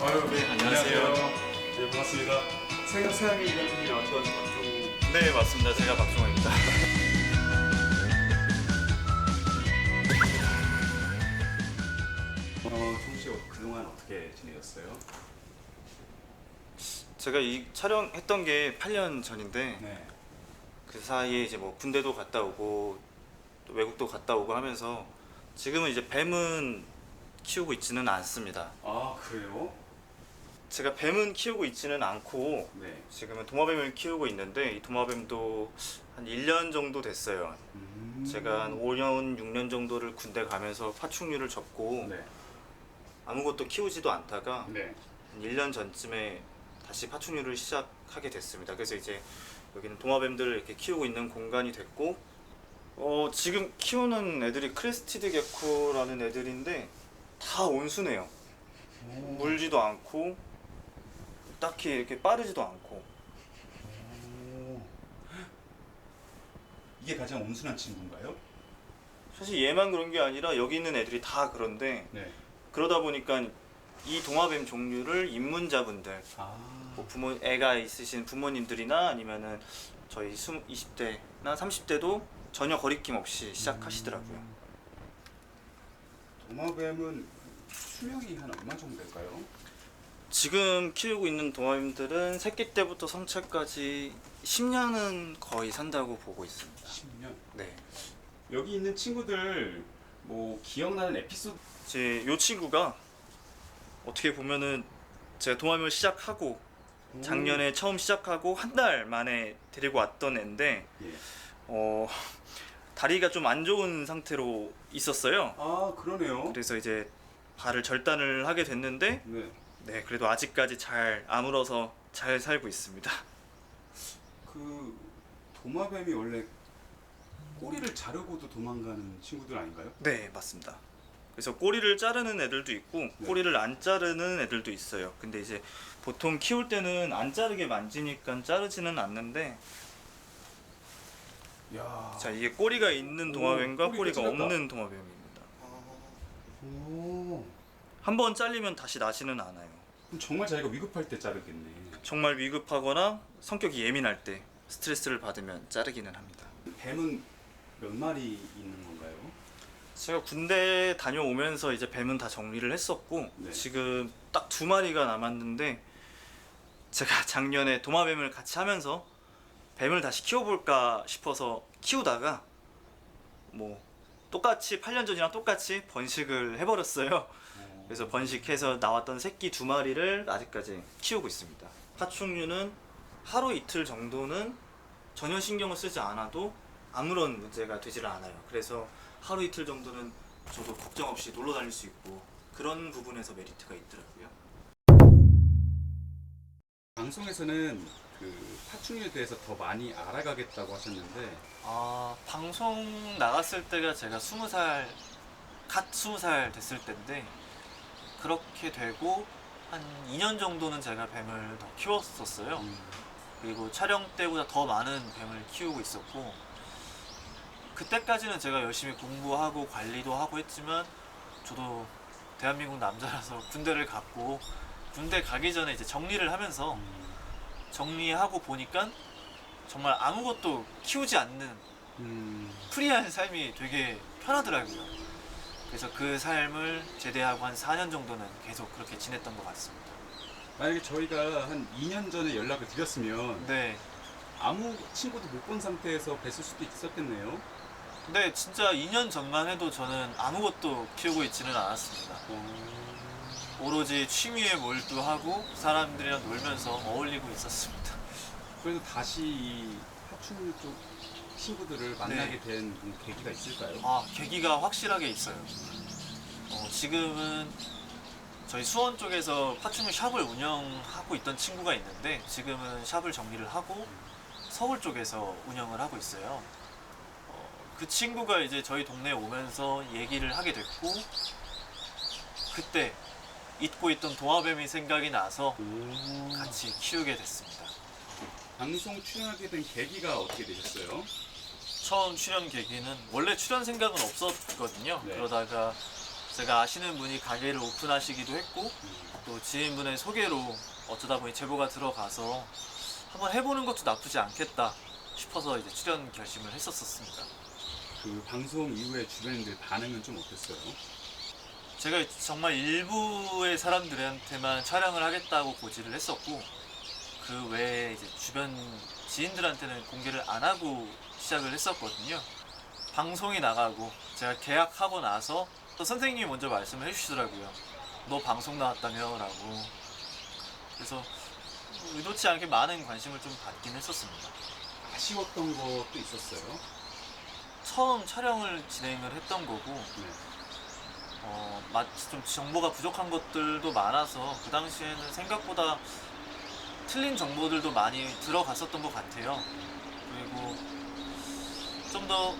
아유, 네, 안녕하세요. 네, 반갑습니다. 생각 사양이 이름이 어떤 박종우 네 맞습니다. 제가 박종호입니다. 어, 종우 씨 그동안 어떻게 지내셨어요? 제가 이 촬영했던 게 8년 전인데 네. 그 사이에 이제 뭐 군대도 갔다 오고 또 외국도 갔다 오고 하면서 지금은 이제 뱀은 키우고 있지는 않습니다. 아, 그래요? 제가 뱀은 키우고 있지는 않고 네. 지금은 도마뱀을 키우고 있는데 이 도마뱀도 한 1년 정도 됐어요. 음. 제가 한 5년, 6년 정도를 군대 가면서 파충류를 접고 네. 아무것도 키우지도 않다가 네. 한 1년 전쯤에 다시 파충류를 시작하게 됐습니다. 그래서 이제 여기는 도마뱀들을 이렇게 키우고 있는 공간이 됐고 어, 지금 키우는 애들이 크레스티드 게코라는 애들인데 다 온순해요. 물지도 않고 딱히 이렇게 빠르지도 않고 오. 이게 가장 온순한 친구인가요? 사실 얘만 그런 게 아니라 여기 있는 애들이 다 그런데 네. 그러다 보니까 이 도마뱀 종류를 입문자분들 아. 뭐 부모 애가 있으신 부모님들이나 아니면은 저희 20대나 30대도 전혀 거리낌 없이 시작하시더라고요. 도마뱀은 수명이 한 얼마 정도 될까요? 지금 키우고 있는 도마뱀들은 새끼 때부터 성체까지 10년은 거의 산다고 보고 있습니다. 10년. 네. 여기 있는 친구들 뭐 기억나는 에피소드 제요 친구가 어떻게 보면은 제가 도마뱀을 시작하고 작년에 처음 시작하고 한 달 만에 데리고 왔던 애인데 예. 어 다리가 좀 안 좋은 상태로 있었어요. 아 그러네요. 그래서 이제 발을 절단을 하게 됐는데 네. 네 그래도 아직까지 잘 아물어서 잘 살고 있습니다. 그 도마뱀이 원래 꼬리를 자르고도 도망가는 친구들 아닌가요? 네 맞습니다. 그래서 꼬리를 자르는 애들도 있고 꼬리를 안 자르는 애들도 있어요. 근데 이제 보통 키울 때는 안 자르게 만지니까 자르지는 않는데 야. 자 이게 꼬리가 있는 도마뱀과 꼬리가 꼬리가 잘랐다. 없는 도마뱀입니다. 오. 한 번 잘리면 다시 나지는 않아요. 그럼 정말 자기가 위급할 때 자르겠네. 정말 위급하거나 성격이 예민할 때 스트레스를 받으면 자르기는 합니다. 뱀은 몇 마리 있는 건가요? 제가 군대 다녀오면서 이제 뱀은 다 정리를 했었고 네. 지금 딱 두 마리가 남았는데 제가 작년에 도마뱀을 같이 하면서 뱀을 다시 키워볼까 싶어서 키우다가 뭐 똑같이 8년 전이랑 똑같이 번식을 해버렸어요. 그래서 번식해서 나왔던 새끼 두 마리를 아직까지 키우고 있습니다. 파충류는 하루 이틀 정도는 전혀 신경을 쓰지 않아도 아무런 문제가 되질 않아요. 그래서 하루 이틀 정도는 저도 걱정 없이 놀러 다닐 수 있고 그런 부분에서 메리트가 있더라고요. 방송에서는 그 파충류에 대해서 더 많이 알아가겠다고 하셨는데 아 방송 나갔을 때가 제가 스무 살 갓 스무 살 됐을 때인데 그렇게 되고 한 2년 정도는 제가 뱀을 더 키웠었어요. 음, 그리고 촬영 때보다 더 많은 뱀을 키우고 있었고 그때까지는 제가 열심히 공부하고 관리도 하고 했지만 저도 대한민국 남자라서 군대를 갔고 군대 가기 전에 이제 정리를 하면서 음, 정리하고 보니까 정말 아무것도 키우지 않는 음, 프리한 삶이 되게 편하더라고요. 그래서 그 삶을 제대하고 한 4년 정도는 계속 그렇게 지냈던 것 같습니다. 만약에 저희가 한 2년 전에 연락을 드렸으면 네. 아무 친구도 못 본 상태에서 뵀을 수도 있었겠네요. 근데 진짜 2년 전만 해도 저는 아무것도 키우고 있지는 않았습니다. 어, 오로지 취미에 몰두하고 사람들이랑 놀면서 어울리고 있었습니다. 그래서 다시 이 파충류 쪽 친구들을 만나게 네. 된 계기가 있을까요? 아, 계기가 확실하게 있어요. 어, 지금은 저희 수원 쪽에서 파충류 샵을 운영하고 있던 친구가 있는데 지금은 샵을 정리를 하고 서울 쪽에서 운영을 하고 있어요. 어, 그 친구가 이제 저희 동네에 오면서 얘기를 하게 됐고 그때 잊고 있던 도마뱀이 생각이 나서 오, 같이 키우게 됐습니다. 방송 출연하게 된 계기가 어떻게 되셨어요? 처음 출연 계기는 원래 출연 생각은 없었거든요. 네. 그러다가 제가 아시는 분이 가게를 오픈하시기도 했고 또 지인분의 소개로 어쩌다 보니 제보가 들어가서 한번 해보는 것도 나쁘지 않겠다 싶어서 이제 출연 결심을 했었습니다. 그 방송 이후에 주변인들 반응은 좀 어땠어요? 제가 정말 일부의 사람들한테만 촬영을 하겠다고 고지를 했었고 그 외에 이제 주변 지인들한테는 공개를 안 하고 시작을 했었거든요. 방송이 나가고 제가 계약하고 나서 또 선생님이 먼저 말씀을 해주시더라고요. 너 방송 나왔다며 라고. 그래서 의도치 않게 많은 관심을 좀 받긴 했었습니다. 아쉬웠던 것도 있었어요? 처음 촬영을 진행을 했던 거고 네. 어, 마치 좀 정보가 부족한 것들도 많아서 그 당시에는 생각보다 틀린 정보들도 많이 들어갔었던 것 같아요. 그리고 좀 더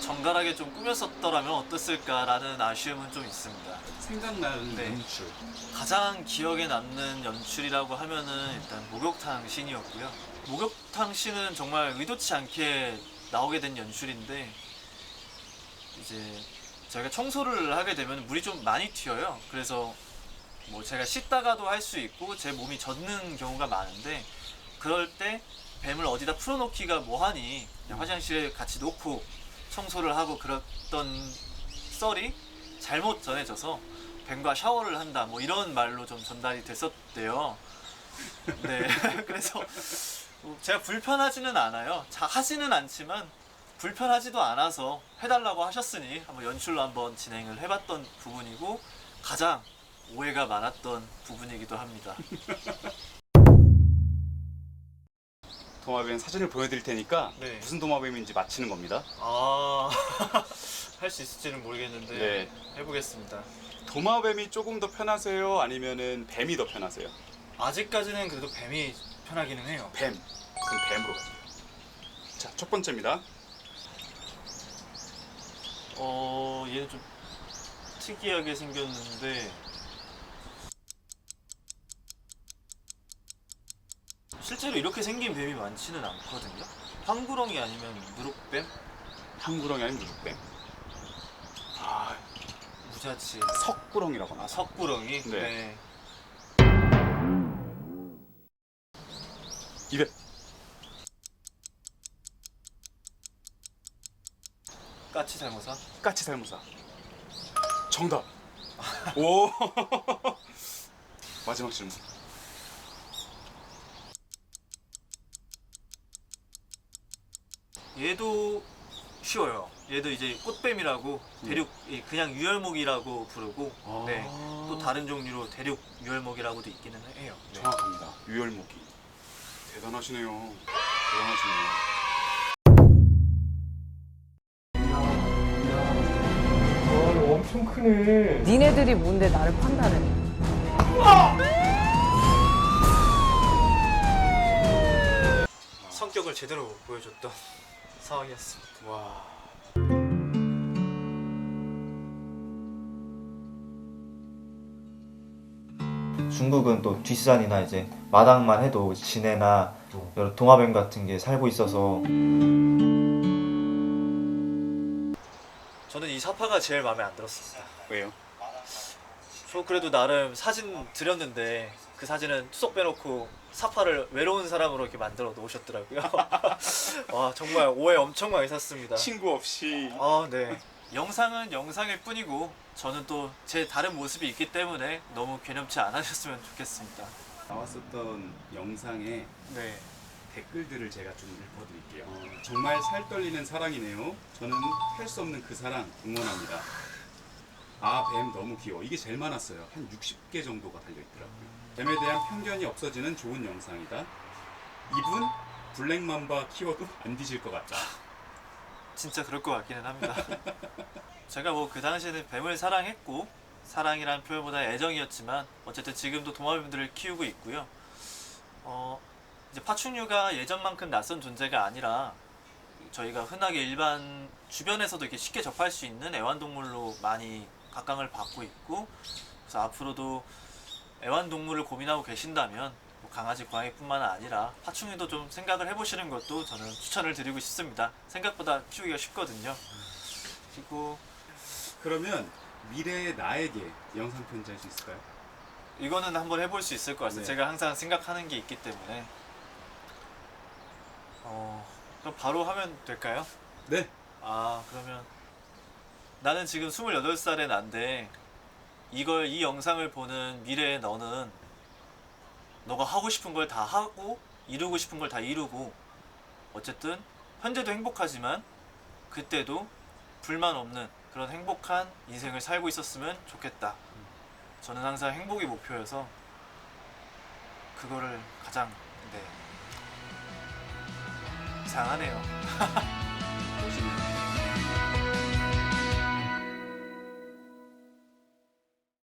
정갈하게 좀 꾸몄었더라면 어땠을까라는 아쉬움은 좀 있습니다. 생각나는 네. 연출. 가장 기억에 남는 연출이라고 하면은 일단 목욕탕 씬이었고요. 목욕탕 씬은 정말 의도치 않게 나오게 된 연출인데 이제 저희가 청소를 하게 되면 물이 좀 많이 튀어요. 그래서 뭐 제가 씻다가도 할 수 있고 제 몸이 젖는 경우가 많은데 그럴 때 뱀을 어디다 풀어놓기가 뭐하니 그냥 화장실에 같이 놓고 청소를 하고 그랬던 썰이 잘못 전해져서 뱀과 샤워를 한다 뭐 이런 말로 좀 전달이 됐었대요. 네, 그래서 뭐 제가 불편하지는 않아요. 자 하지는 않지만 불편하지도 않아서 해달라고 하셨으니 한번 연출로 한번 진행을 해봤던 부분이고 가장 오해가 많았던 부분이기도 합니다. 도마뱀 사진을 보여드릴 테니까 네. 무슨 도마뱀인지 맞히는 겁니다. 아, 할 수 있을지는 모르겠는데 네. 해보겠습니다. 도마뱀이 조금 더 편하세요? 아니면은 뱀이 더 편하세요? 아직까지는 그래도 뱀이 편하기는 해요. 뱀. 그럼 뱀으로 가요. 자, 첫 번째입니다. 어, 얘는 좀 특이하게 생겼는데 실제로 이렇게 생긴 뱀이 많지는 않거든요. 황구렁이 아니면 누룩뱀, 항구렁이 아니면 누룩뱀. 아, 무자치, 석구렁이라고 하나. 아 석구렁이. 네. 네. 입에 까치 살모사. 까치 살모사. 정답. 오. 마지막 질문. 얘도 쉬워요. 얘도 이제 꽃뱀이라고 대륙 이 그냥 유혈목이라고 부르고 아. 네. 또 다른 종류로 대륙 유혈목이라고도 있기는 해요. 네. 정확합니다. 유혈목이. 대단하시네요. 대단하시네요. 엄청 크네. 니네들이 뭔데 나를 판단해? 성격을 제대로 보여줬던 상황이었습니다. 와. 중국은 또 뒷산이나 이제 마당만 해도 진해나 여러 동화뱀 같은 게 살고 있어서 저는 이 사파가 제일 마음에 안 들었습니다. 왜요? 저 그래도 나름 사진 드렸는데 그 사진은 투석 빼놓고 사파를 외로운 사람으로 이렇게 만들어 놓으셨더라고요. 와 정말 오해 엄청 많이 샀습니다. 친구 없이 아 네. 영상은 영상일 뿐이고 저는 또 제 다른 모습이 있기 때문에 너무 괴념치 않으셨으면 좋겠습니다. 나왔었던 영상에 네. 댓글들을 제가 좀 읽어드릴게요. 어, 정말 살 떨리는 사랑이네요. 저는 할 수 없는 그 사랑 응원합니다. 아, 뱀 너무 귀여워. 이게 제일 많았어요. 한 60개 정도가 달려있더라고요. 뱀에 대한 편견이 없어지는 좋은 영상이다. 이분 블랙맘바 키워도 안 뒤질 것 같다. 진짜 그럴 것 같기는 합니다. 제가 뭐 그 당시에는 뱀을 사랑했고 사랑이란 표현보다 애정이었지만 어쨌든 지금도 도마뱀들을 키우고 있고요. 어 이제 파충류가 예전만큼 낯선 존재가 아니라 저희가 흔하게 일반 주변에서도 이렇게 쉽게 접할 수 있는 애완동물로 많이 각광을 받고 있고 그래서 앞으로도 애완동물을 고민하고 계신다면 뭐 강아지, 고양이뿐만 아니라 파충류도 좀 생각을 해보시는 것도 저는 추천을 드리고 싶습니다. 생각보다 키우기가 쉽거든요. 그리고 그러면 미래의 나에게 영상 편지 할 수 있을까요? 이거는 한번 해볼 수 있을 것 같아요. 네. 제가 항상 생각하는 게 있기 때문에. 어, 그럼 바로 하면 될까요? 네. 아, 그러면 나는 지금 28살의 난데 이걸 이 영상을 보는 미래의 너는 너가 하고 싶은 걸 다 하고 이루고 싶은 걸 다 이루고 어쨌든 현재도 행복하지만 그때도 불만 없는 그런 행복한 인생을 살고 있었으면 좋겠다. 저는 항상 행복이 목표여서 그거를 가장 네 이상하네요.